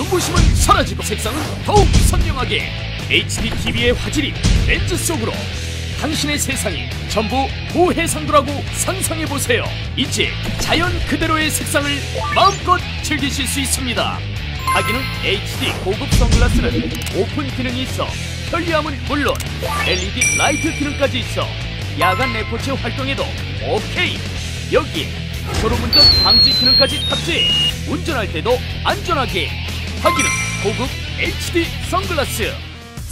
눈부심은 사라지고 색상은 더욱 선명하게 HD TV의 화질이 렌즈 속으로 당신의 세상이 전부 고해상도라고 상상해보세요. 이제 자연 그대로의 색상을 마음껏 즐기실 수 있습니다. 하기는 HD 고급 선글라스는 오픈 기능이 있어 편리함은 물론 LED 라이트 기능까지 있어 야간 레포츠 활동에도 오케이. 여기에 졸음운전 방지 기능까지 탑재 운전할 때도 안전하게 하기는 고급 HD 선글라스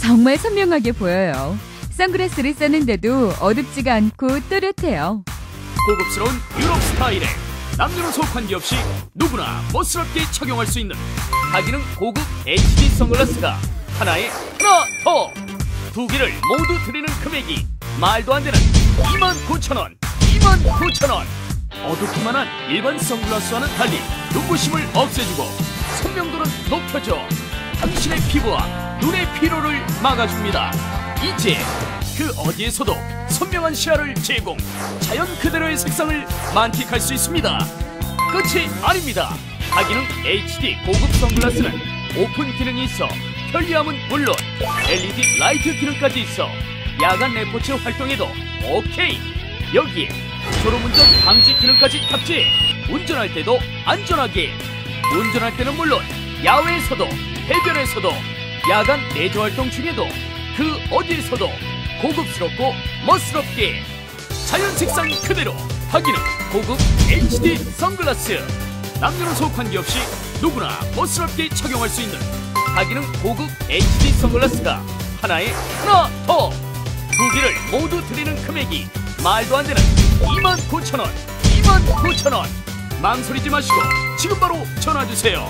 정말 선명하게 보여요. 선글라스를 썼는데도 어둡지가 않고 또렷해요. 고급스러운 유럽 스타일에 남녀노소 관계없이 누구나 멋스럽게 착용할 수 있는 하기는 고급 HD 선글라스가 하나에 하나 더 두 개를 모두 드리는 금액이 말도 안 되는 29,000원 29,000원 어둡기만 한 일반 선글라스와는 달리 눈부심을 없애주고 선명도는 높여줘 당신의 피부와 눈의 피로를 막아줍니다. 이제 그 어디에서도 선명한 시야를 제공 자연 그대로의 색상을 만끽할 수 있습니다. 끝이 아닙니다. 하기는 HD 고급 선글라스는 오픈 기능이 있어 편리함은 물론 LED 라이트 기능까지 있어 야간 레포츠 활동에도 오케이. 여기에 졸음운전 방지 기능까지 탑재. 운전할 때도 안전하게. 운전할 때는 물론 야외에서도 해변에서도 야간 레저 활동 중에도 그 어디에서도 고급스럽고 멋스럽게. 자연 색상 그대로 하기는 고급 HD 선글라스. 남녀노소 관계없이 누구나 멋스럽게 착용할 수 있는 하기는 고급 HD 선글라스가 하나에 하나 더. 두 개를 모두 드리는 금액이 말도 안 되는 29,000원 29,000원. 망설이지 마시고 지금 바로 전화 주세요